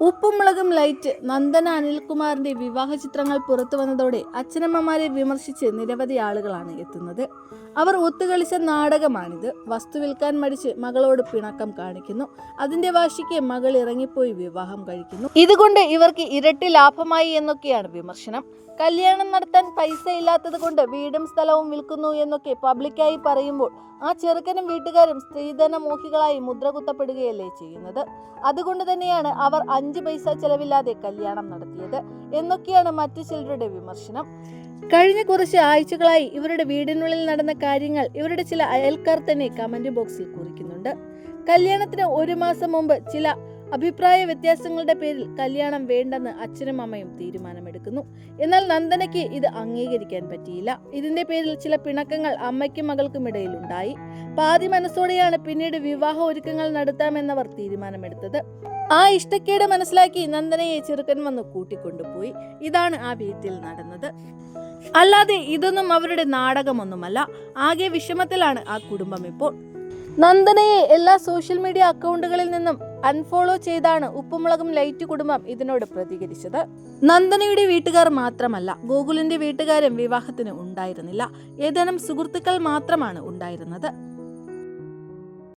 ഉപ്പുമുളകും light Nandana അനിൽകുമാറിന്റെ വിവാഹ ചിത്രങ്ങൾ പുറത്തു വന്നതോടെ അച്ഛനമ്മമാരെ വിമർശിച്ച് നിരവധി ആളുകളാണ് എത്തുന്നത്. അവർ ഒത്തുകളിച്ച നാടകമാണിത്. വസ്തു വിൽക്കാൻ മടിച്ച് മകളോട് പിണക്കം കാണിക്കുന്നു. അതിന്റെ വാശിക്ക് മകൾ ഇറങ്ങിപ്പോയി വിവാഹം കഴിക്കുന്നു. ഇതുകൊണ്ട് ഇവർക്ക് ഇരട്ടി ലാഭമായി എന്നൊക്കെയാണ് വിമർശനം. കല്യാണം നടത്താൻ പൈസ ഇല്ലാത്തത് കൊണ്ട് വീടും സ്ഥലവും വിൽക്കുന്നു എന്നൊക്കെ പബ്ലിക്കായി പറയുമ്പോൾ ആ ചെറുക്കനും വീട്ടുകാരും സ്ത്രീധന മോഹികളായി മുദ്ര കുത്തപ്പെടുകയല്ലേ ചെയ്യുന്നത്? അതുകൊണ്ട് തന്നെയാണ് അവർ അഞ്ച് പൈസ ചെലവില്ലാതെ കല്യാണം നടത്തിയത് എന്നൊക്കെയാണ് മറ്റു ചിലരുടെ വിമർശനം. കഴിഞ്ഞ കുറച്ച് ആഴ്ചകളായി ഇവരുടെ വീടിനുള്ളിൽ നടന്ന കാര്യങ്ങൾ ഇവരുടെ ചില അയൽക്കാർ തന്നെ കമന്റ് ബോക്സിൽ കുറിക്കുന്നുണ്ട്. കല്യാണത്തിന് ഒരു മാസം മുമ്പ് ചില അഭിപ്രായ വ്യത്യാസങ്ങളുടെ പേരിൽ കല്യാണം വേണ്ടെന്ന് അച്ഛനും അമ്മയും തീരുമാനമെടുക്കുന്നു. എന്നാൽ നന്ദനയ്ക്ക് ഇത് അംഗീകരിക്കാൻ പറ്റിയില്ല. ഇതിന്റെ പേരിൽ ചില പിണക്കങ്ങൾ അമ്മയ്ക്കും മകൾക്കും ഇടയിൽ ഉണ്ടായി പാതി മനസ്സോടെയാണ് പിന്നീട് വിവാഹ ഒരുക്കങ്ങൾ നടത്താമെന്നവർ തീരുമാനമെടുത്തത്. ആ ഇഷ്ടക്കേട് മനസ്സിലാക്കി നന്ദനയെ ചെറുക്കൻ വന്ന് കൂട്ടിക്കൊണ്ടുപോയി. ഇതാണ് ആ വീട്ടിൽ നടന്നത്. അല്ലാതെ ഇതൊന്നും അവരുടെ നാടകമൊന്നുമല്ല. ആകെ വിഷമത്തിലാണ് ആ കുടുംബം ഇപ്പോൾ. നന്ദനയെ എല്ലാ സോഷ്യൽ മീഡിയ അക്കൗണ്ടുകളിൽ നിന്നും അൺഫോളോ ചെയ്താണ് ഉപ്പുമുളകും ലൈറ്റ് കുടുംബം ഇതിനോട് പ്രതികരിച്ചത്. നന്ദനയുടെ വീട്ടുകാർ മാത്രമല്ല ഗോകുലിന്റെ വീട്ടുകാരും വിവാഹത്തിന് ഉണ്ടായിരുന്നില്ല. ഏതാനും സുഹൃത്തുക്കൾ മാത്രമാണ് ഉണ്ടായിരുന്നത്.